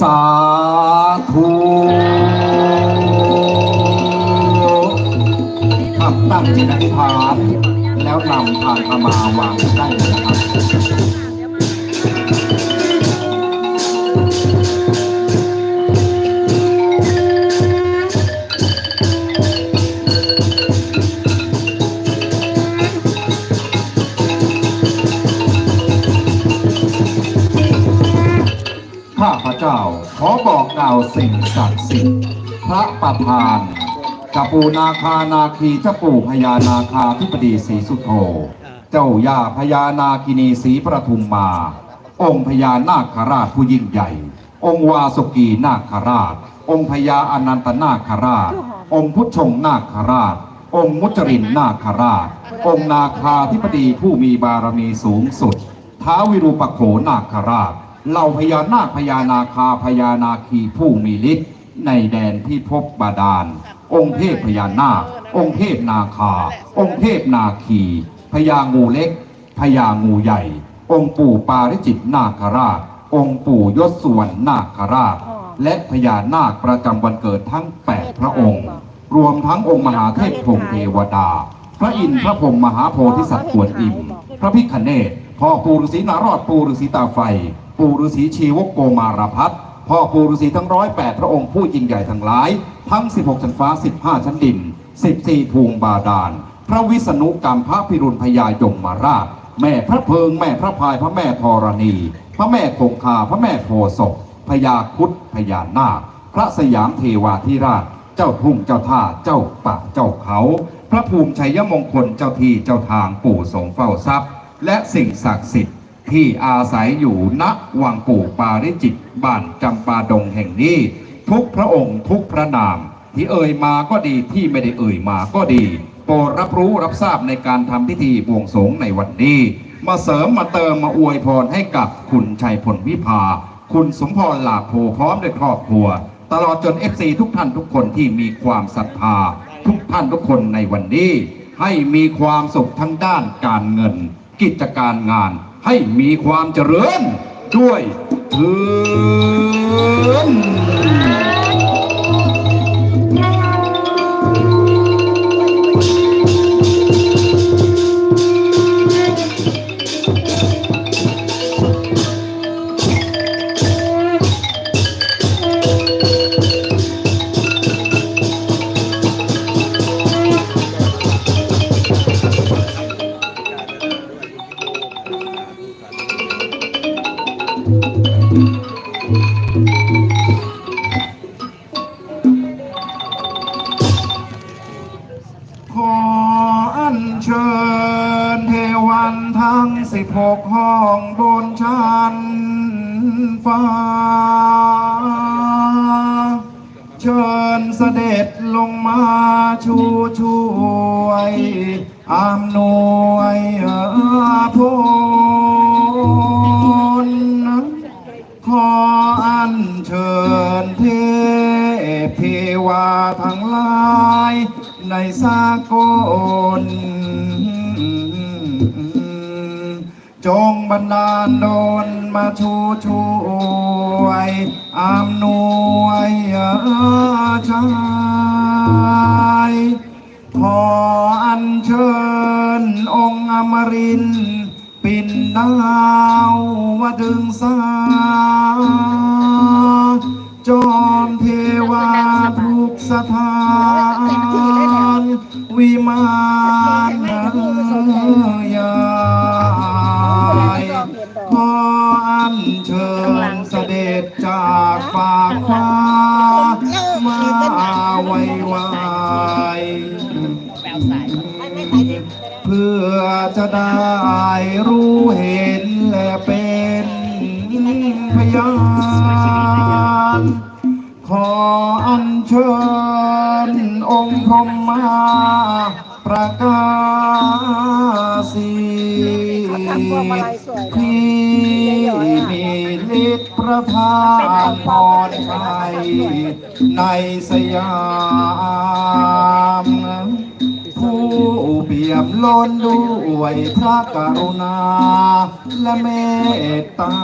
สาธุทำตั้งจิตอธิษฐานแล้วนำผ่านขมาวางได้เลยนะครับ ข้าพระเจ้าขอบอกกล่าวสิ่งศักดิ์สิทธิ์พระประธานกับปูนาคานาคีเจ้าปู่พญานาคาธิปดีศรีสุโธเจ้าย่าพญานาคินีศรีประทุมมา องค์พญานาคราชผู้ยิ่งใหญ่ องค์วาสุกีนาคราช องค์พญาอนันตนาคราช องค์พุทชงนาคราช องค์มุจรินนาคราช องค์นาคาธิปดีผู้มีบารมีสูงสุดท้าววิรูปโขนาคราช เหล่าพญานาคพญานาคาพญานาคีผู้มีฤทธิ์ในแดนที่พบบาดาล องค์เทพพญานาค องค์เทพนาคา องค์เทพนาคีพญางูเล็กพญางูใหญ่ องค์ปู่ปาริจิตนาคราช องค์ปู่ยศสวรรณนาคราช และพญานาคประจำวันเกิดทั้ง8พระองค์ รวมทั้งองค์มหาเทพพรมเทวดา พระอินทร์พระพรหมมหาโพธิสัตว์กวนอิม พระพิคเนศพ่อปู่ฤาษีนารอดปู่ฤาษีตาไฟ ปู่ฤาษีชีวกโกมารพัฒพ่อปู่ฤาษีทั้งร้อยแปดพระองค์ผู้ยิ่งใหญ่ทั้งหลาย ทั้ง 16 ชั้นฟ้า 15 ชั้นดิน 14 ภูมิบาดาล พระวิษณุกรรมพระพิรุณพญายมมาราช แม่พระเพิง แม่พระพายพระแม่ธรณี พระแม่คงคาพระแม่โพศพพญาคุดพญานาคพระสยามเทวาธิราช เจ้าทุ่งเจ้าท่าเจ้าป่าเจ้าเขา พระภูมิชัยมงคลเจ้าที่เจ้าทางปู่สงเฝ้าทรัพย์ และสิ่งศักดิ์สิทธิ์ ที่อาศัยอยู่ณวังปู่ปาริจิตบ้านจำปาดงแห่งนี้ ทุกพระองค์ทุกพระนาม ที่เอ่ยมาก็ดีที่ไม่ได้เอ่ยมาก็ดีโปรดรับรู้รับทราบในการทำพิธีบวงสรวงในวันนี้ มาเสริมมาเติมมาอวยพรให้กับคุณชัยพลวิภา คุณสมพรลาโพพร้อมด้วยครอบครัว ตลอดจน FC ทุกท่านทุกคนที่มีความศรัทธา ทุกท่านทุกคนในวันนี้ ให้มีความสุขทั้งด้านการเงิน กิจการงาน ให้มีความเจริญด้วยเธอ เชิญเทวันทั้งสิบหกห้องบนชั้นฟ้า เชิญเสด็จลงมาชูช่วยอำนวยพลขออัญเชิญเทพเทวาทั้งหลายในสากล จงบันดาลดลมาชูช่วยอำนวยชายขออัญเชิญองค์อมรินทร์ปิ่นดาววดึงสาจอมเทวาทุกสถาน อัญเชิญเสด็จจากฝากฟ้า มาไว้ไวเพื่อจะได้รู้เห็นและเป็นพยานขออัญเชิญองค์พรหมมาประกาศี ที่มีฤทธิ์ประทานพรชัยในสยามผู้เปี่ยมล้นด้วยพระกรุณา และเมตตา